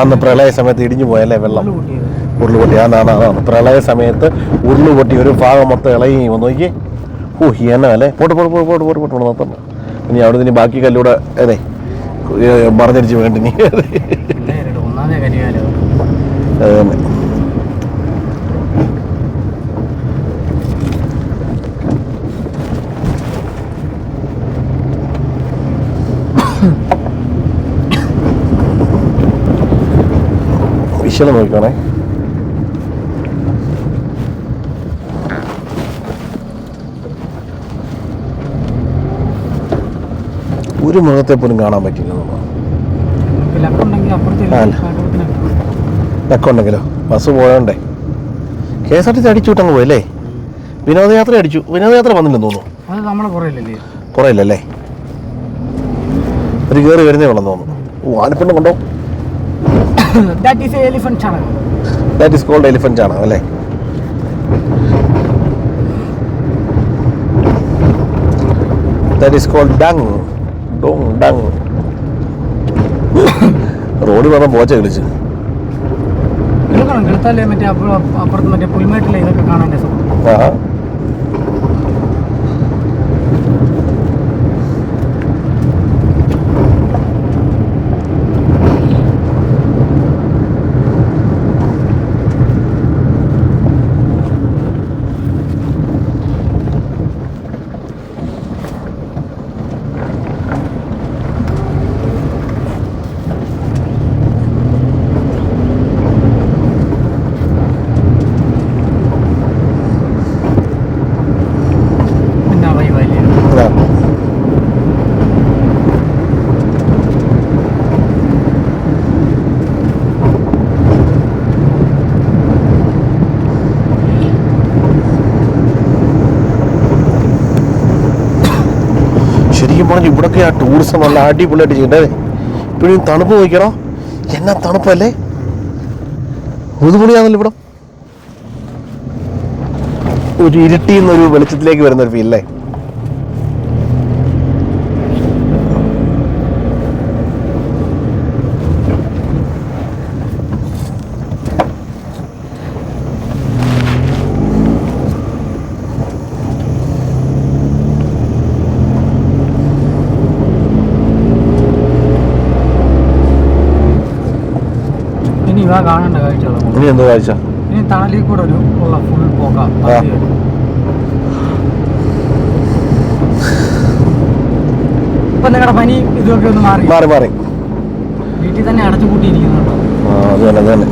അന്ന് പ്രളയ സമയത്ത് ഇടിഞ്ഞു പോയല്ലേ വെള്ളം? ഉരുളുപൊട്ടി. അതാണ് അതാണ്. പ്രളയ സമയത്ത് ഉരുളുപൊട്ടി ഒരു ഭാഗം മൊത്തം ഇളകി വന്നു. നോക്കി ഓ എന്നാ അല്ലേ? പോട്ട് പോട്ട് പോട്ട് പോട്ട് പോട്ട് പോട്ട് നിർത്തണ്ട ഇനി അവിടെ നിന്ന് ബാക്കി കല്ലൂടെ അതെ പറഞ്ഞടിച്ച് വേണ്ടി നീ അത്. തന്നെ വിഷയം നോക്കണേ ഒരു മൃഗത്തെ പോലും കാണാൻ പറ്റില്ല ലക്കുണ്ടെങ്കിലോ? Bus പോയോണ്ടേ. K S R T C അടിച്ചു വിട്ടങ്ങ് പോയല്ലേ വിനോദയാത്ര അടിച്ചു. വിനോദയാത്ര വന്നില്ലെന്ന് തോന്നുന്നു. കുറയില്ലല്ലേ? ഒരു കയറി വരുന്നേ ഉള്ളെന്ന് തോന്നുന്നു. ഓ ആനപ്പിണ്ണം കൊണ്ടോ? ദാറ്റ് ഈസ് എലിഫന്റ് ചാണകം ദാറ്റ് ഈസ് കോൾഡ് എലിഫന്റ് ചാണകം അല്ലേ? That is called dung dong dung road വന്ന പോച്ച കളിച്ച് എടുക്കണം എടുത്താലേ മറ്റേ അപ്പുറ- അപ്പുറത്ത് മറ്റേ പുൽമേട്ടിലെ ഇതൊക്കെ കാണാൻ രസം ആ പിന്നെ വൈവല്ലേ ആ. ശരിക്കും പറഞ്ഞു ഇവിടൊക്കെ ആ ടൂറിസം നല്ല അടിപൊളിയായിട്ട് ചെയ്യണ്ടേ? ഇപ്പോഴും തണുപ്പ് നോക്കിക്കണോ എന്നാ തണുപ്പല്ലേ? മുതുപൊളിയാണല്ലോ ഇവിടെ. ഒരു ഇരുട്ടിൽ നിന്നൊരു വെളിച്ചത്തിലേക്ക് വരുന്ന ഒരു ഫീൽ കാണേണ്ട കാഴ്ചകൾ ഇനി എന്തോ കാഴ്ച? ഇനി തണലിൽ കൂടെ ഒരു ഉള്ള ഫുൾ. ഇപ്പൊ നിങ്ങളുടെ പനി ഇതൊക്കെ ഒന്ന് മാറി. മാറി മാറി. വീട്ടിൽ തന്നെ അടച്ചു കൂട്ടിയിരിക്കുന്നുണ്ടോ ആ അത് തന്നെ.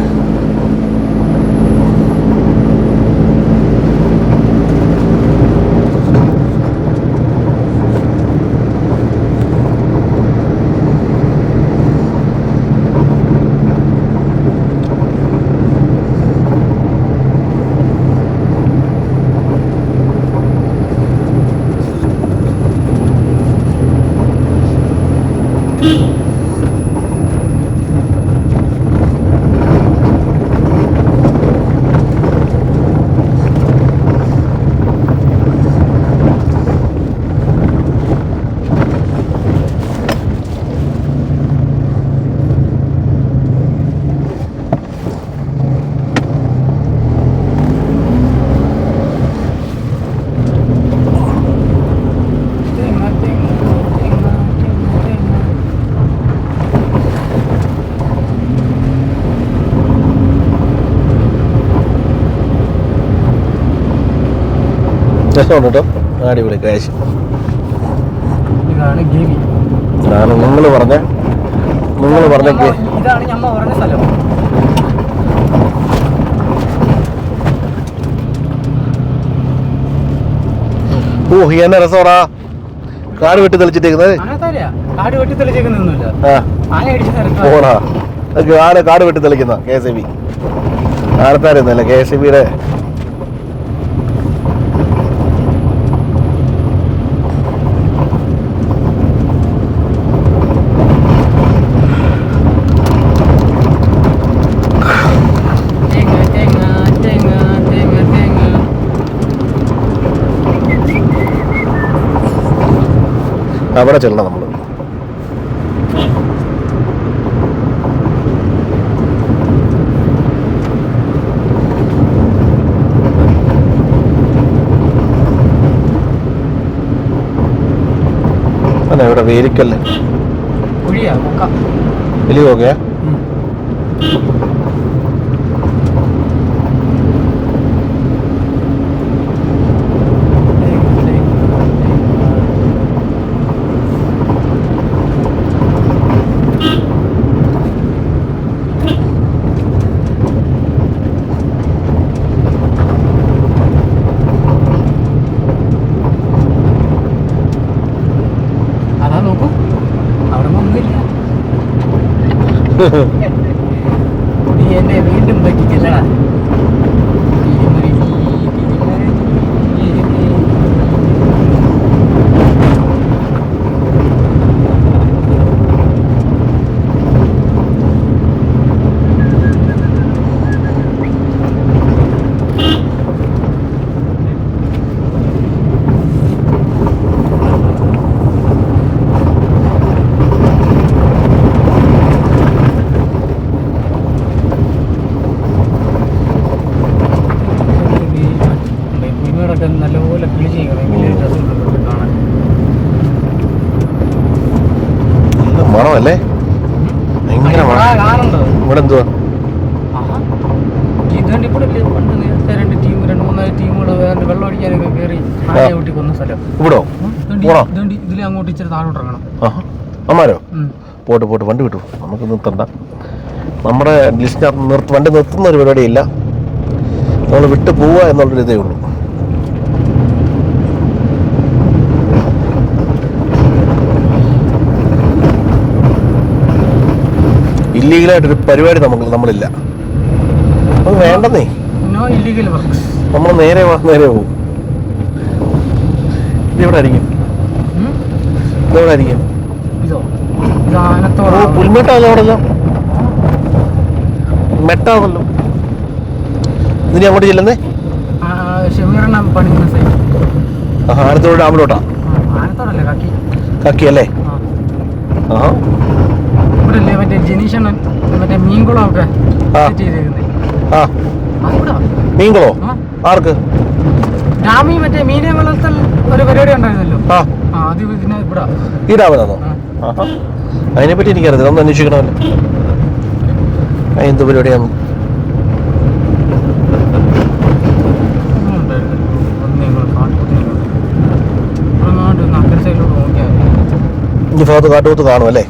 തന്നെ ഉണ്ട് കേട്ടോ അടിപൊളി ക്യാഷ് ഇതാണ് നിങ്ങൾ പറഞ്ഞ നിങ്ങൾ പറഞ്ഞ ഇതാണ് ഞമ്മ പറഞ്ഞ സ്ഥലം. ഓ എന്നെ രസമാടാ കാട് വെട്ടി തെളിച്ചിട്ടേക്കുന്നത്. അങ്ങനത്തെ കാട് വെട്ടി തെളിക്കുന്ന കെ എസ് ബി. ആനത്താരുന്നല്ലേ കെ എസ് ബിയുടെ അവിടെ ചെല്ലണം നമ്മൾ അതെ ഇവിടെ വേരിക്കല്ലേ വലിയ ഓക്കെയാ നീ എന്നെ വീണ്ടും പറ്റിക്കല്ലടാ തിരിമറി, തിരിമറി. ഈ കുഞ്ഞുങ്ങളൊക്കെ നല്ലപോലെ കിളി ചെയ്യണം എങ്കിലേ രസമുള്ളൂ കാണാൻ നല്ല മണമല്ലേ ഭയങ്കര ആ, മണം ഇവിടെ എന്തുവാ ആഹാ. ഇതുകൊണ്ട് ഇവിടെ പണ്ട് നേരത്തെ രണ്ട് ടീം രണ്ട് മൂന്നാൽ ടീമുകൾ വെള്ളം അടിക്കാനൊക്കെ കയറി ആനയെ കൂട്ടി കൊന്ന സ്ഥലം. ഇവിടോ? ഇതുകൊണ്ട് പോണോ? ഇതുകൊണ്ട് ഇതിലെ അങ്ങോട്ട് ഇച്ചിരി താഴോട്ട് ഇറങ്ങണം. ആഹാ അമ്മാരോ? പോട്ട് പോട്ട് വണ്ടി വിട്ടു. നമുക്ക് നിർത്തണ്ട നമ്മുടെ ലിസ്റ്റിനകത്ത് നിർത്ത് വണ്ടി നിർത്തുന്ന ഒരു പരിപാടിയില്ല. നമ്മൾ വിട്ടു പോവുക എന്നുള്ളൊരു ഇതേ ഉള്ളൂ. ഇല്ലീഗലായിട്ടൊരു പരിപാടി നമുക്ക് നമ്മളില്ല. അത് വേണ്ടെന്നേ. നമ്മൾ നേരെ നേരെ പോകും ഇതെവിടെ ആയിരിക്കും? ഇതെവിടെ ആയിരിക്കും? ഇതോ? ഇത് ഓ ആനത്തോടാ പുൽമെട്ടാണല്ലോ അവിടെ എല്ലാം മെട്ടാണല്ലോ. ഇതിനി അങ്ങോട്ട് ചെല്ലുന്നേ? ആനത്തോട് ഡാമിലോട്ടാ. കക്കി? അല്ലേ ആ. മറ്റേ ജനീഷണ്ണൻ അതിവിടെ മീൻകുളോ? ആർക്ക്? ഡാമി മറ്റേ മീനെ വളർത്തൽ ഒരു പരിപാടി ഉണ്ടായിരുന്നല്ലോ. ആ. ആ അത് ഇതിനെ ഇവിടെ. ഈ ഡാമിലാണോ ആഹാ. അതിനെപ്പറ്റി എനിക്കറിയത്തില്ല. ഒന്ന് അന്വേഷിക്കണമല്ലോ. എന്ത് പരിപാടിയാണ്? ഭാഗത്ത് കാട്ടുപോത്ത് കാണും അല്ലേ?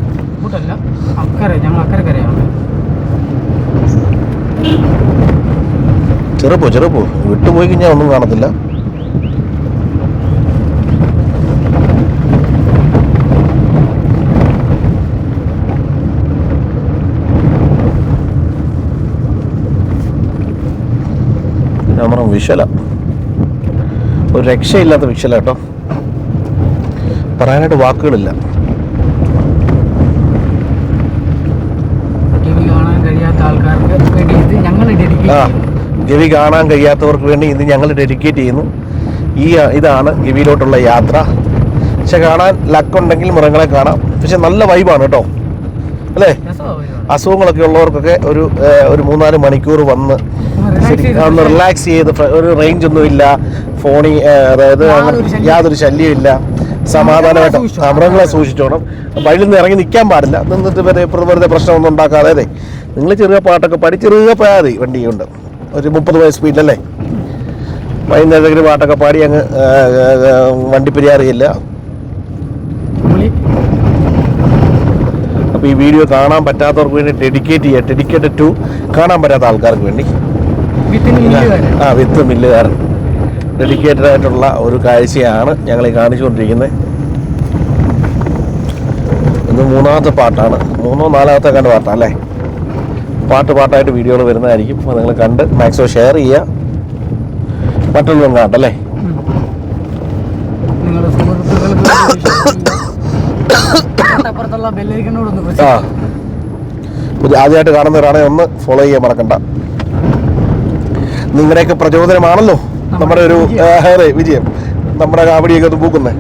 ചെറുപ്പോ ചെറുപ്പോ. വിട്ടുപോയി കഴിഞ്ഞാൽ ഒന്നും കാണത്തില്ല. ക്യാമറ വിഷല ഒരു രക്ഷയില്ലാത്ത വിഷല കേട്ടോ. പറയാനായിട്ട് വാക്കുകളില്ല ടി വി കാണാൻ കഴിയാത്ത ആൾക്കാർക്ക് വേണ്ടി ഇത് ഞങ്ങൾ ആ ഗവി കാണാൻ കഴിയാത്തവർക്ക് വേണ്ടി ഇത് ഞങ്ങൾ ഡെഡിക്കേറ്റ് ചെയ്യുന്നു. ഈ ഇതാണ് ഗവിയിലോട്ടുള്ള യാത്ര. പക്ഷെ കാണാൻ ലക്കുണ്ടെങ്കിൽ മൃഗങ്ങളെ കാണാം. പക്ഷെ നല്ല വൈബാണ് കേട്ടോ. അല്ലേ? അസുഖങ്ങളൊക്കെ ഉള്ളവർക്കൊക്കെ ഒരു ഒരു മൂന്നാൽ മണിക്കൂർ വന്ന് ഒന്ന് റിലാക്സ് ചെയ്ത് ഒരു റേഞ്ച് ഒന്നും ഇല്ല. ഫോണിൽ അതായത് യാതൊരു ശല്യം ശല്യവും യാതൊരു സമാധാനമായിട്ട് മൃഗങ്ങളെ സൂക്ഷിച്ചോണം. വഴിയിൽ നിന്ന് ഇറങ്ങി നിൽക്കാൻ പാടില്ല. നിന്നിട്ട് വരെ വെറുതെ പ്രശ്നമൊന്നും ഉണ്ടാക്കാതെ അതെ. നിങ്ങൾ ചെറിയ പാട്ടൊക്കെ പാടി ചെറിയ പോയാൽ മതി വണ്ടി കൊണ്ട് ഒരു മുപ്പത് വയസ്സ് സ്പീഡിലല്ലേ വൈകുന്നേരത്തേക്ക് പാട്ടൊക്കെ പാടി അങ്ങ് വണ്ടി പെരിയാറിയില്ല. അപ്പോൾ ഈ വീഡിയോ കാണാൻ പറ്റാത്തവർക്ക് വേണ്ടി ഡെഡിക്കേറ്റ് ചെയ്യുക ഡെഡിക്കേറ്റഡ് ടു കാണാൻ പറ്റാത്ത ആൾക്കാർക്ക് വേണ്ടി. ആ വിത്ത് മില്ലുകാരൻ ഡെഡിക്കേറ്റഡ് ആയിട്ടുള്ള ഒരു കാഴ്ചയാണ് ഞങ്ങൾ ഈ കാണിച്ചുകൊണ്ടിരിക്കുന്നത്. ഇത് മൂന്നാമത്തെ പാട്ടാണ്. മൂന്നോ നാലാമത്തെ കണ്ട് പാട്ടാണ് അല്ലേ? പാട്ട് പാട്ടായിട്ട് വീഡിയോകൾ വരുന്നതായിരിക്കും. അപ്പോൾ നിങ്ങൾ കണ്ട് മാക്സിമം ഷെയർ ചെയ്യുക. മറ്റുള്ളവരും കാണട്ടല്ലേ ആ. പുതിയ ആദ്യമായിട്ട് കാണുന്നവരാണെങ്കിൽ ഒന്ന് ഫോളോ ചെയ്യാൻ മറക്കണ്ട. നിങ്ങളുടെയൊക്കെ പ്രചോദനമാണല്ലോ? നമ്മുടെ ഒരു അതെ വിജയം. നമ്മുടെ കാവടിയൊക്കെ പൂക്കുന്നേ.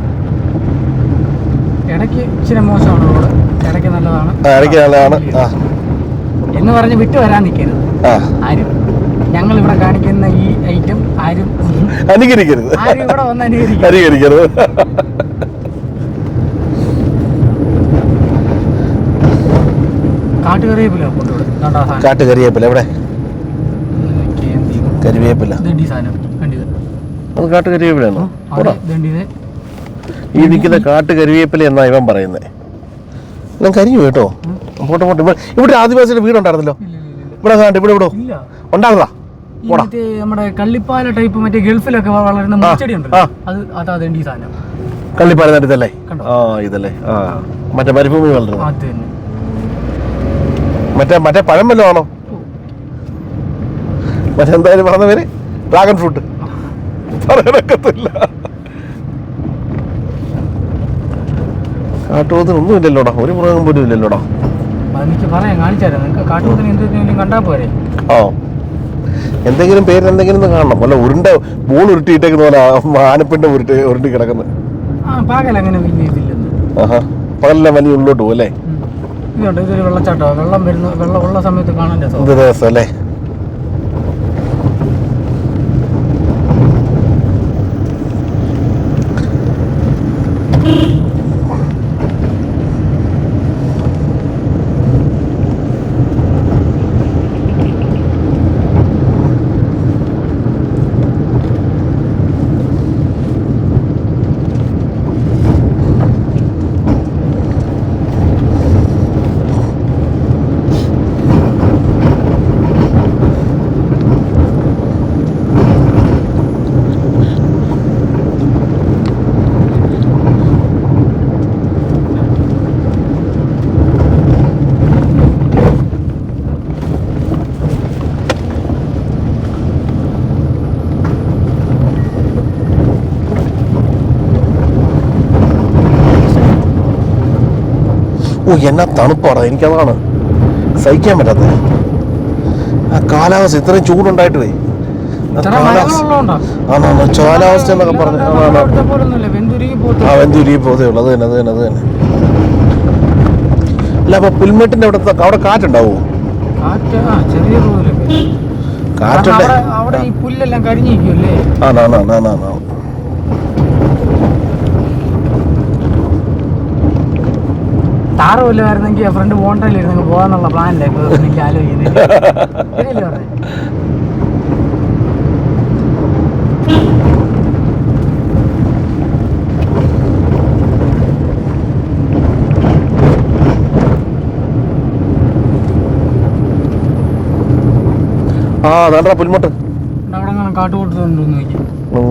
ഇടയ്ക്ക് ഇച്ചിരി മോശമാണ് ഇടയ്ക്ക് നല്ലതാണ്. ആ, ഇടയ്ക്ക് നല്ലതാണ്. ആ. എന്ന് പറഞ്ഞ് വിട്ടു വരാൻ നിൽക്കരുത്. ആരും. ഞങ്ങൾ ഇവിടെ കാണിക്കുന്ന ഈ ഐറ്റം ആരും അനുകരിക്കരുത്. ആരും വന്ന് അനുകരിക്കരുത്. എവിടെ? ഈ നിൽക്കുന്ന കാട്ടുകരിവേപ്പില എന്നാ ഇവൻ പറയുന്നത് കരിഞ്ഞു കേട്ടോ. പോട്ടെ പോട്ടെ ഇവിടെ ഇവിടെ ആദിവാസിയുടെ വീടുണ്ടായിരുന്നല്ലോ. ഇവിടെ കാണ്ട് ഇവിടെ ഇവിടെ? ഈ നമ്മുടെ കള്ളിപ്പാല ടൈപ്പ് മറ്റേ ഗൾഫിലൊക്കെ വളരുന്ന മുച്ചെടി ഉണ്ടല്ലോ. ആ. അത് അതാ ഈ സാധനം. കള്ളിപ്പാല കണ്ടോ? ആ ഇതല്ലേ. ആ. മറ്റേ മരുഭൂമി വളരുന്നത്. അത് തന്നെ. മറ്റേ മറ്റേ പഴം വല്ലതും ആണോ? മറ്റെന്തായാലും പറഞ്ഞ പേര്? ഡ്രാഗൺ ഫ്രൂട്ട് പറയാനൊക്കത്തില്ല. കാട്ടുപോത്തിനൊന്നും ഇല്ലല്ലോടാ. ഒരു മൃഗം പോലും ഇല്ലല്ലോടാ. എനിക്ക് പറയാം കാണിച്ചായിരുന്നു. നിങ്ങൾക്ക് കാട്ടുപോത്തിന് എന്തെങ്കിലും കണ്ടാൽ പോരെ? ഓ എന്തെങ്കിലും പേര് എന്തെങ്കിലും കാണണം. അല്ല ഉരുണ്ട ബോൾ ഉരുട്ടിയിട്ടേക്കുന്ന പോലെ ആനപ്പിണ്ട ഉരുട്ടി ഉരുട്ടി കിടക്കുന്നത് ആ പാകൽ അങ്ങനെ വലിയ ഇതില്ലെന്ന്. ആഹാ. പകലെല്ലാം വലിയ ഉള്ളോട്ട് പോകും അല്ലേ. ഇതുണ്ട് ഇതൊരു വെള്ളച്ചാട്ടമാണ് വെള്ളം വരുന്ന വെള്ളം ഉള്ള സമയത്ത് കാണാൻ രസം രസം അല്ലേ ഓ എന്നാ തണുപ്പാടാ. എനിക്കതാണ് സഹിക്കാൻ പറ്റാത്തത് ആ കാലാവസ്ഥ ഇത്രയും ചൂടുണ്ടായിട്ടേ. കാലാവസ്ഥ എന്നൊക്കെ പറഞ്ഞു വെന്തുരുകി ആ വെന്തുരി പോതേ ഉള്ളൂ. അത് തന്നെ അത് തന്നെ അത് തന്നെ. അല്ല അപ്പൊ പുൽമേട്ടിന്റെ അവിടെ അവിടെ കാറ്റുണ്ടാവോ? കാറ്റുണ്ട് ആ ചെറിയ തോതിലൊക്കെ കാറ്റുണ്ട് അവിടെ അവിടെ ഈ പുല്ലെല്ലാം കരിഞ്ഞിരിക്കുമല്ലേ ആണോ ആണോ ആണോ ആണോ താറ് വല്ലതായിരുന്നെങ്കിൽ ഫ്രണ്ട് പോണ്ടല്ലായിരുന്നെങ്കിൽ പോകാന്നുള്ള പ്ലാനില്ല എനിക്ക് ആലോചിക്കുന്നത്? ആ നല്ല പുൽമുട്ട്. കാട്ടുകൂട്ടുന്നുണ്ടോ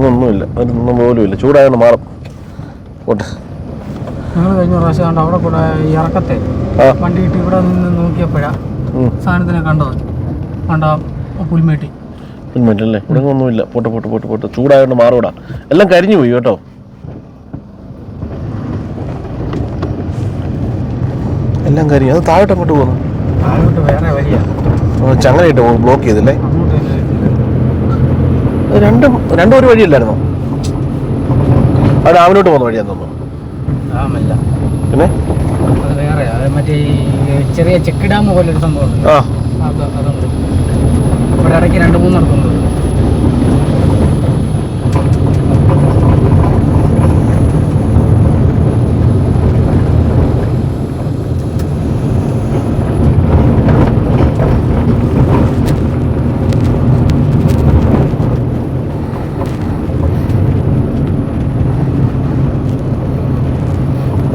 ഒന്നുമില്ല ഒന്നും പോലും ഇല്ല ചൂടായോണ്ട് മാറും. പോട്ടെ. ഞങ്ങൾ കഴിഞ്ഞ പ്രാവശ്യം കണ്ട അവിടെ കൂടെ ഇറക്കത്തെ വണ്ടി ഇട്ട് ഇവിടെ നിന്ന് നോക്കിയപ്പോഴാ. സാധനത്തിനെ കണ്ടത്. കണ്ട പുൽമേട്ടി. പുൽമേട്ട് അല്ലേ ഇവിടെ ഒന്നുമില്ല പോട്ട് പോട്ടെ പോട്ടെ പോട്ടെ. ചൂടായതുകൊണ്ട് മാറൂടാ. എല്ലാം കരിഞ്ഞു പോയി കേട്ടോ. എല്ലാം കരിഞ്ഞു. അത് താഴോട്ട് അങ്ങോട്ട് പോകുന്നു താഴോട്ട് വേറെ വഴിയാ ചങ്ങനയിട്ട് ബ്ലോക്ക് ചെയ്തില്ലേ? രണ്ടും രണ്ടും ഒരു വഴിയല്ലായിരുന്നോ? അത് ഡാമിലോട്ട് പോകുന്ന വഴിയാന്ന് തോന്നുന്നു. ഡാമല്ല. പിന്നെ? അത് വേറെ മറ്റേ ചെറിയ ചെക്ക് ഡാം പോലെ ഒരു സംഭവം ആ. മൂന്ന് അതുണ്ട്. ഇവിടെ ഇടയ്ക്ക് രണ്ട്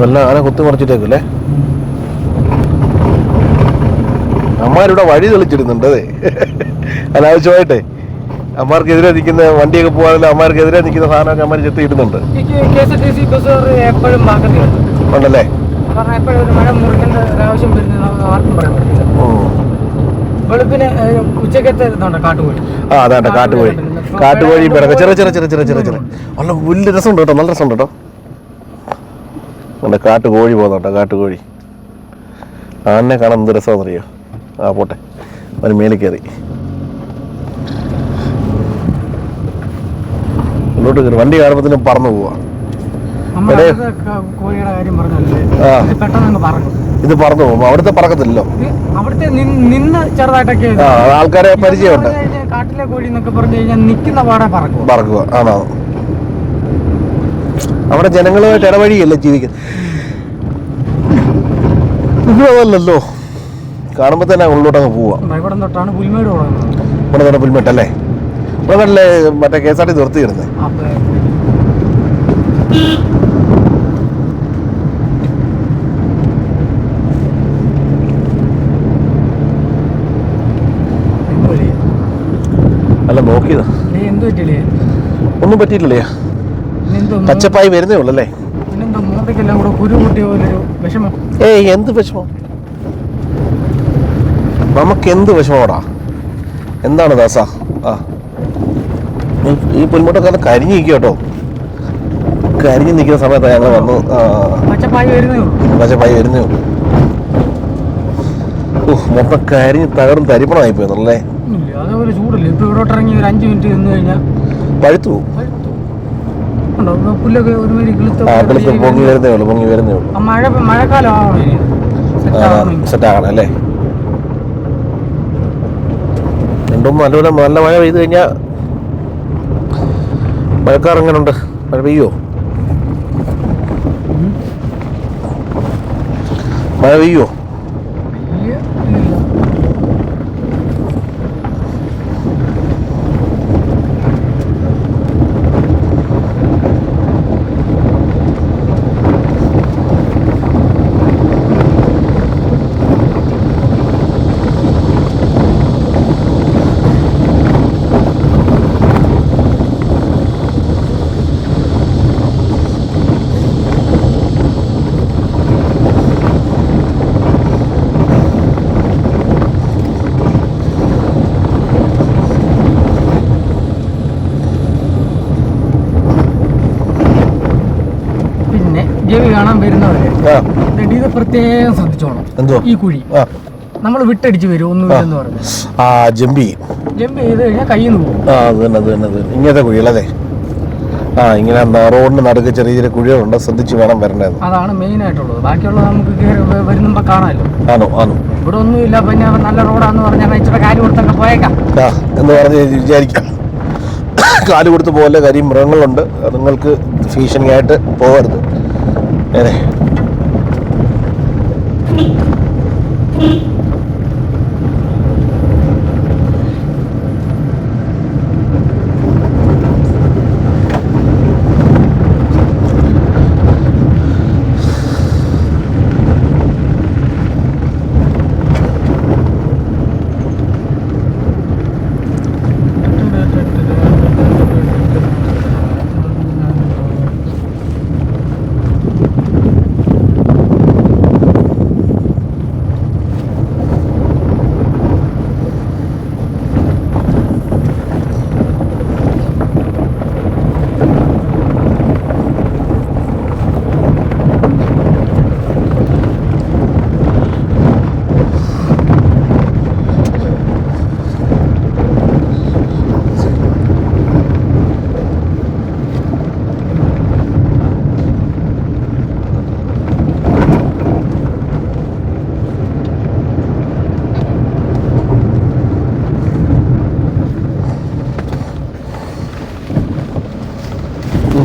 വല്ല ആന കുത്തി മറിച്ചിട്ടേക്കല്ലേ അമ്മാരിവിടെ വഴി തെളിച്ചിടുന്നുണ്ട് അതെ അനാവശ്യമായിട്ടേ അമ്മാർക്കെതിരെ നിൽക്കുന്ന വണ്ടിയൊക്കെ പോകാനല്ല അമ്മാർക്കെതിരെ നിൽക്കുന്ന സാധനമൊക്കെ അമ്മാർ ചെത്തി ഇടുന്നുണ്ട് ഉണ്ടല്ലേ ആ അതാണ്ട കാട്ടുകോഴി കാട്ടുകോഴി ചെറിയ ചെറിയ ചെറിയ ചെറിയ ചെറിയ ചെറിയ നല്ല വലിയ രസമുണ്ട് കേട്ടോ നല്ല രസമുണ്ട് കേട്ടോ നല്ല പോകുന്നുണ്ട് പോകുന്നുണ്ടോ കാട്ടുകോഴി. ആനെ കാണാൻ എന്ത് രസമാണെന്നറിയോ? ആ പോട്ടെ. അവന് മേലെ കയറി. മുന്നോട്ട് കയറി. വണ്ടി കാണുമ്പത്തിനും പറന്നു പോവാ. ഇത് പറന്നു. പോകും അവിടുത്തെ പറക്കത്തില്ലല്ലോ. അവിടുത്തെ നിന്ന് ചെറുതായിട്ടൊക്കെ ആൾക്കാരെ പരിചയമുണ്ട്. കാട്ടിലെ കോഴി എന്നൊക്കെ പറഞ്ഞു കഴിഞ്ഞാൽ നിൽക്കുന്ന പാടെ പറക്കുക പറക്കുക ആണോ? അവിടെ ജനങ്ങളുമായിട്ട് ഇടവഴിയല്ലേ ജീവിക്കുന്നത് ഇവിടെ അതല്ലല്ലോ കാണുമ്പോൾ തന്നെ ഉള്ളോട്ടങ്ങ് പോവാം. ഇവിടെ തൊട്ടാണ് പുൽമേട് ഇവിടെ പുൽമെട്ടല്ലേ കണ്ടല്ലേ മറ്റേ കെ എസ് ആർ ടി നിർത്തിയിരുന്നത് അപ്പോൾ അല്ല നോക്കിയതാ. ഒന്നും പറ്റിയിട്ടില്ലേ പച്ചപ്പായി വരുന്നേ ഉള്ളല്ലേ അല്ലേ? ഏയ് എന്ത് വിഷമം? നമുക്ക് എന്ത് വിഷമമാടാ? എന്താണ് ദാസ? ആ. ഈ- പുൽമുട്ടൊക്കെ കരിഞ്ഞു കരിഞ്ഞിരിക്കുക കേട്ടോ കരിഞ്ഞ് നിൽക്കുന്ന സമയത്താണ് ഞങ്ങൾ വന്നു പച്ചപ്പായി വരുന്നേ ഉള്ളൂ. ഓഹ് മൊത്തം കരിഞ്ഞ് തകർന്ന് തരിപ്പണമായി ഇല്ല അതേപോലെ ചൂടില്ല? ഇപ്പൊ ഇവിടോട്ട് ഇറങ്ങി ഒരു അഞ്ച് മിനിറ്റ് നിന്ന് കഴിഞ്ഞാൽ പഴുത്തു പോകും ഉണ്ടോ? ഇപ്പൊ പുല്ലൊക്കെ ഒരുമാതിരി കിളുത്ത ആ കിളിത്ത് പൊങ്ങി വരുന്നേ ഉള്ളൂ പൊങ്ങി വരുന്നേ ഉള്ളൂ. മഴ. സെറ്റ് ആകണം അല്ലേ? രണ്ടും നല്ല നല്ല മഴ പെയ്ത് കഴിഞ്ഞാൽ മഴക്കാർ എങ്ങനെയുണ്ട് മഴ പെയ്യോ. മഴ പെയ്യോ വലിയ ഇതില്ല. പിന്നെ ജവി കാണാൻ വരുന്നവരെ ആ എന്നിട്ട് ഇത് പ്രത്യേകം ശ്രദ്ധിച്ചോണം. എന്തോ ഈ കുഴി. നമ്മൾ വിട്ടടിച്ച് വരും ഒന്നുമില്ലെന്ന് പറഞ്ഞു. ആ ജമ്പി ജമ്പ് ചെയ്ത് കഴിഞ്ഞാൽ കയ്യിൽ നിന്ന് പോകും. ആ അത് തന്നെ അത് തന്നെ അത് ഇങ്ങനത്തെ ആ ഇങ്ങനെ റോഡിന് നടുക്ക് ചെറിയ ചെറിയ കുഴികളുണ്ട്. ശ്രദ്ധിച്ച് വേണം വരേണ്ടത്. അതാണ് മെയിൻ ആയിട്ടുള്ളത്. ബാക്കിയുള്ളത് നമുക്ക് വരുന്നുമ്പോ കാണാമല്ലോ. ആണോ? ആണോ? ഇവിടെ ഒന്നുമില്ല പിന്നെ നല്ല റോഡാന്ന് പറഞ്ഞാൽ ഇച്ചിരി കാര്യം കൊടുത്തൊക്കെ പോയേക്കാം. ആ എന്ന് പറഞ്ഞ് വിചാരിക്കാം. കാൽ കൊടുത്ത് പോലെ കാര്യം മൃഗങ്ങളുണ്ട്. നിങ്ങൾക്ക് ഭീഷണിയായിട്ട് പോകരുത്. ഏനെ いい?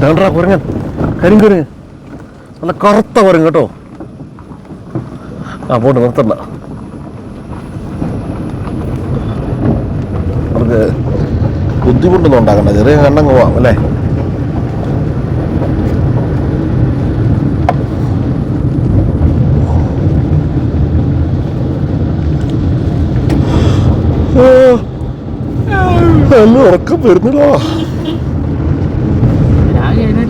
എന്താണ്ടാ കുരങ്ങൻ. കരിങ്കുരങ്ങ് നല്ല കറുത്ത കുരങ്ങ് കേട്ടോ. ആ പോട്ട് നിർത്തണ്ട. അവർക്ക് ബുദ്ധിമുട്ടൊന്നും ഉണ്ടാക്കണ്ട. ചെറിയ കണ്ടങ്ങ് പോവാം അല്ലേ? നല്ല ഉറക്കം വരുന്നില്ല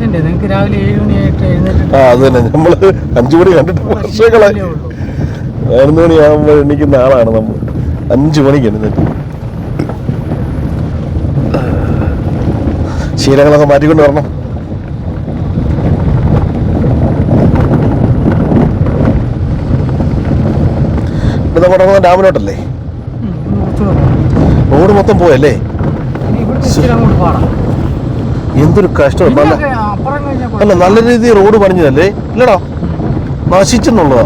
രാവിലെ എഴുന്നേറ്റണ്ടേ നിങ്ങൾക്ക് രാവിലെ ഏഴ് മണിയായിട്ട് എഴുന്നേറ്റിട്ട് ആ അത് തന്നെ. നമ്മൾ അഞ്ചു മണി കണ്ടിട്ട് വർഷങ്ങളായി. പതിനൊന്ന് മണിയാകുമ്പോൾ എണ്ണിക്കുന്ന ആളാണ് നമ്മൾ അഞ്ചു മണിക്ക് എഴുന്നേറ്റ്. ശീലങ്ങളൊക്കെ മാറ്റിക്കൊണ്ട് വരണം? ഇവിടെ നമ്മുടെ ഡാമിലോട്ടല്ലേ? റോഡ് മൊത്തം പോയല്ലേ? എന്തൊരു കഷ്ടം. നല്ല അല്ല നല്ല രീതിയിൽ റോഡ് പണിഞ്ഞതല്ലേ? ഇല്ലടാ നശിച്ചെന്നുള്ളതാ.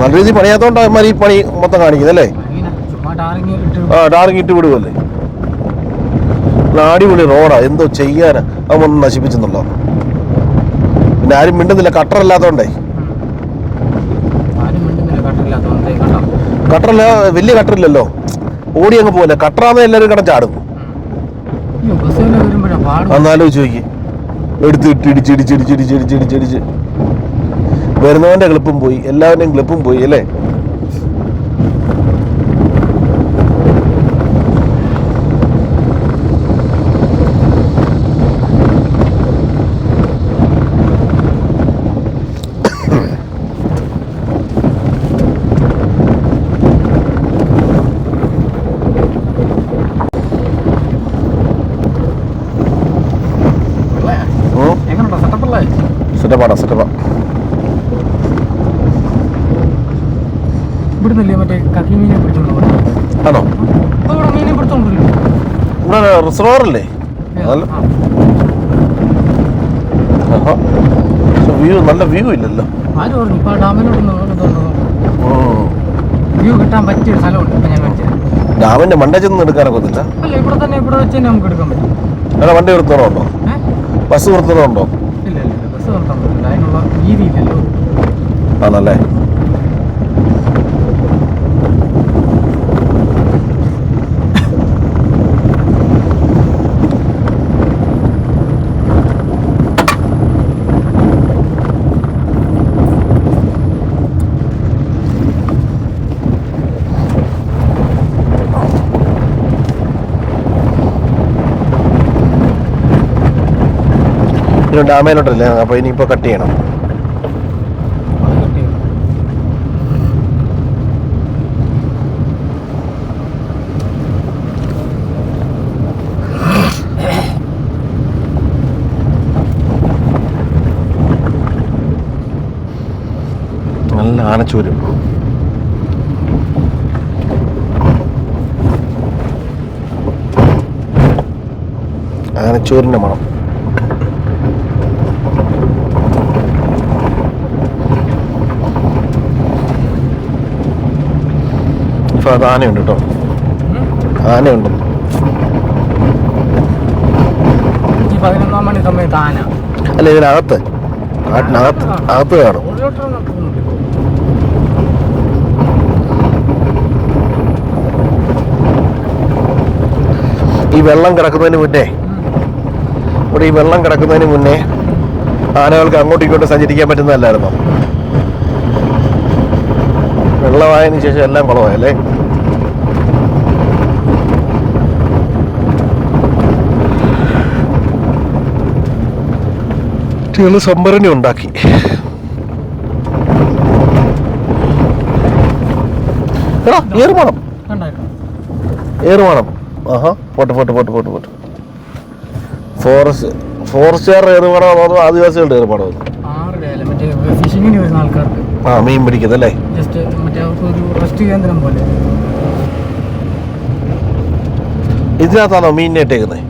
നല്ല രീതിയിൽ പണിയാത്തോണ്ടാ ഈ പണി മൊത്തം കാണിക്കുന്നല്ലേ ആ ടാറിങ് ഇട്ട് വിടുവല്ലേ? അടിപൊളി റോഡാ. എന്തോ ചെയ്യാനാ? അവൻ വന്ന് പിന്നെ ആരും മിണ്ടുന്നില്ല. കട്ടറല്ലാത്തോണ്ടേ. കട്ടറില്ല വലിയ കട്ടറില്ലല്ലോ. ഓടി അങ്ങ് പോലെ കട്ടറാന്ന് എല്ലാവരും കിടച്ചാടും ചാടും. ചോദിക്കും നോക്കി എടുത്ത് ഇടിച്ച് ഇടിച്ച് വരുന്നവന്റെ ക്ലിപ്പും പോയി എല്ലാവരുടെയും ക്ലിപ്പും പോയി അല്ലേ എങ്ങനെയുണ്ടോ സെറ്റപ്പല്ലേ സെറ്റപ്പാണ് പോകുന്നത് ആണോ? ഇവിടെ നല്ല വ്യൂ നല്ല വ്യൂ ഇല്ലല്ലോ. വ്യൂ കിട്ടാൻ പറ്റിയ ഒരു സ്ഥലമുണ്ട് ഞാൻ ഡാമിന്റെ മണ്ടേ ചെന്ന് ഇവിടെ തന്നെ ഇവിടെ വെച്ച് നമുക്ക് എടുക്കാൻ പറ്റും. വണ്ടി നിർത്തണമുണ്ടോ ബസ് നിർത്തണമുണ്ടോ ഇല്ല ഇല്ല ഇല്ല ബസ് നിർത്താൻ പറ്റില്ല അതിനുള്ള വീതി ഇല്ലല്ലോ ആണല്ലേ? ഡാമേലോട്ടല്ലേ അപ്പോൾ ഇനിയിപ്പോൾ കട്ട് ചെയ്യണം. ആനച്ചൂരും. ആനച്ചൂരിന്റെ മണം. ഇപ്പൊ അത് ആനയുണ്ട് കേട്ടോ. ആനയുണ്ട്. പതിനൊന്നാം മണി സമയത്ത് ആന. അല്ല ഇതിനകത്ത്. നാട്ടിനകത്ത് അകത്ത് കാണും. ഈ വെള്ളം കിടക്കുന്നതിന് മുന്നേ ഇവിടെ ഈ വെള്ളം കിടക്കുന്നതിന് മുന്നേ ആനകൾക്ക് അങ്ങോട്ടും ഇങ്ങോട്ടും സഞ്ചരിക്കാൻ പറ്റുന്നതല്ലായിരുന്നു? വെള്ളമായതിനു ശേഷം എല്ലാം കുളമായല്ലേ? കുട്ടികൾ സംഭരണി ഉണ്ടാക്കി. എടാ ഏറുമാണം. ഏറുമാണം. ആഹാ പോട്ട് പോട്ട് പോട്ട് പോട്ട് പോട്ട്. ഫോറസ്റ്റ് ഫോറസ്റ്റുകാരുടെ ഏർപ്പാടാണോ അതോ ആദിവാസികളുടെ ഏർപ്പാടോ ഫിഷിങ്ങിന് വരുന്ന ആൾക്കാർക്ക്. ആ മീൻ പിടിക്കുന്നല്ലേ ജസ്റ്റ് മറ്റേ ഒരു റെസ്റ്റ് കേന്ദ്രം പോലെ. ഇതിനകത്താണോ മീനിനെ ഇട്ടേക്കുന്നത്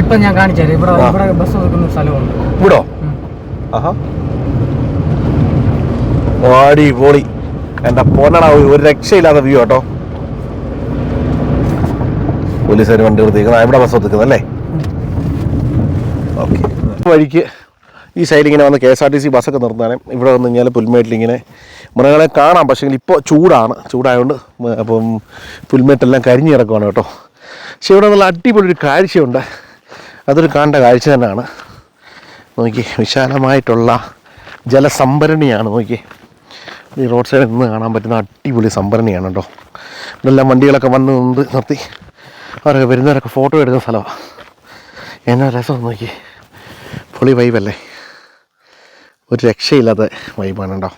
ഇപ്പൊ ഞാൻ കാണിച്ചാൽ ഇവിടെ. ഇവിടെ ബസ് വെക്കുന്ന സ്ഥലമുണ്ട്. ഇവിടോ? ഉം. ആഹാ. വാടി പോളി. എന്റെ പൊന്നടാ ഒരു രക്ഷയില്ലാത്ത വ്യൂ കേട്ടോ പോലീസുകാർ വണ്ടി നിർത്തിക്കുന്നത് ഇവിടെ ബസ് നിർത്തിക്കുന്നല്ലേ ഓക്കെ വഴിക്ക് ഈ സൈഡിൽ ഇങ്ങനെ വന്ന് K S R T C ബസ്സൊക്കെ നിർത്താനേ ഇവിടെ വന്ന് കഴിഞ്ഞാൽ പുൽമേട്ടിലിങ്ങനെ മൃഗങ്ങളെ കാണാം. പക്ഷേ ഇപ്പോൾ ചൂടാണ്. ചൂടായതുകൊണ്ട് അപ്പം പുൽമേട്ടെല്ലാം കരിഞ്ഞു കിടക്കുവാണ് കേട്ടോ. പക്ഷേ ഇവിടെ നല്ല അടിപൊളി ഒരു കാഴ്ചയുണ്ട്. അതൊരു കാണേണ്ട കാഴ്ച തന്നെയാണ്. നോക്കി വിശാലമായിട്ടുള്ള ജലസംഭരണിയാണ്. നോക്കി. ഈ റോഡ് സൈഡിൽ നിന്ന് കാണാൻ പറ്റുന്ന അടിപൊളി സംഭരണിയാണ് കേട്ടോ. ഇതെല്ലാം വണ്ടികളൊക്കെ വന്ന് നിന്ന് നിർത്തി. അവരൊക്കെ വരുന്നവരൊക്കെ ഫോട്ടോ എടുക്കുന്ന സ്ഥലമാണ് എന്നാ രസം നോക്കി. പൊളി വൈബല്ലേ ഒരു രക്ഷയില്ലാത്ത വൈബാണ് കേട്ടോ.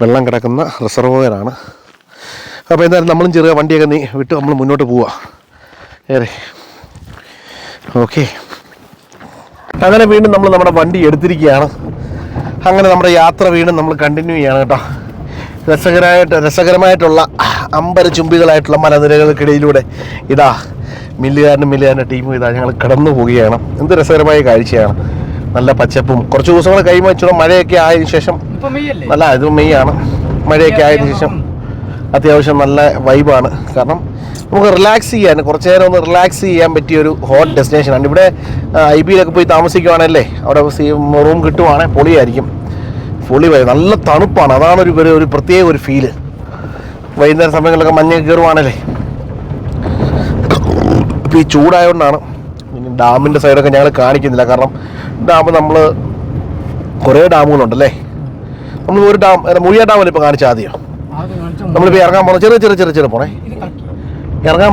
വെള്ളം കിടക്കുന്ന റിസർവോയറാണ് അപ്പോൾ എന്തായാലും നമ്മളും ചെറിയ വണ്ടിയൊക്കെ നീ വിട്ട് നമ്മൾ മുന്നോട്ട് പോവാ. ഏറെ. ഓക്കെ അങ്ങനെ വീണ്ടും നമ്മൾ നമ്മുടെ വണ്ടി എടുത്തിരിക്കുകയാണ്. അങ്ങനെ നമ്മുടെ യാത്ര വീണ്ടും നമ്മൾ കണ്ടിന്യൂ ചെയ്യാണ് കേട്ടോ. രസകരമായിട്ട് രസകരമായിട്ടുള്ള അമ്പര ചുംബികളായിട്ടുള്ള മലനിരകൾക്കിടയിലൂടെ ഇതാ മില്ലുകാരനും മില്ലുകാരന്റെ ടീമും ഇതാ ഞങ്ങൾ കടന്നു പോവുകയാണ്. എന്ത് രസകരമായ കാഴ്ചയാണ്. നല്ല പച്ചപ്പും കുറച്ച് ദിവസങ്ങൾ കഴിയുമ്പോൾ മഴയൊക്കെ ആയതിനു ശേഷം നല്ല ഇത് മെയ്യാണ് മഴയൊക്കെ ആയതിനു ശേഷം അത്യാവശ്യം നല്ല വൈബാണ് കാരണം നമുക്ക് റിലാക്സ് ചെയ്യാൻ കുറച്ച് നേരം ഒന്ന് റിലാക്സ് ചെയ്യാൻ പറ്റിയ ഒരു ഹോട്ട് ഡെസ്റ്റിനേഷനാണ് ഇവിടെ ഐ ബിയിലൊക്കെ പോയി താമസിക്കുവാണല്ലേ? അവിടെ റൂം കിട്ടുവാണെങ്കിൽ പൊളിയായിരിക്കും. പൊളി വൈ നല്ല തണുപ്പാണ്. അതാണ് ഒരു ഒരു- പ്രത്യേക ഒരു ഫീൽ വൈകുന്നേര സമയങ്ങളിലൊക്കെ മഞ്ഞ കയറുവാണല്ലേ? ഇപ്പം ഈ ചൂടായതുകൊണ്ടാണ് ഡാമിന്റെ സൈഡൊക്കെ ഞങ്ങൾ കാണിക്കുന്നില്ല. കാരണം ഡാം നമ്മൾ കുറേ ഡാമുകളുണ്ടല്ലേ? നമ്മൾ ഒരു ഡാം മുഴിയ ഡാമല്ലേ ഇപ്പോൾ കാണിച്ച ആദ്യം? നമ്മളിപ്പോൾ ഇറങ്ങാൻ പോകണം ചെറിയ ചെറിയ ചെറിയ ചെറിയ പോണേ. ഇറങ്ങാൻ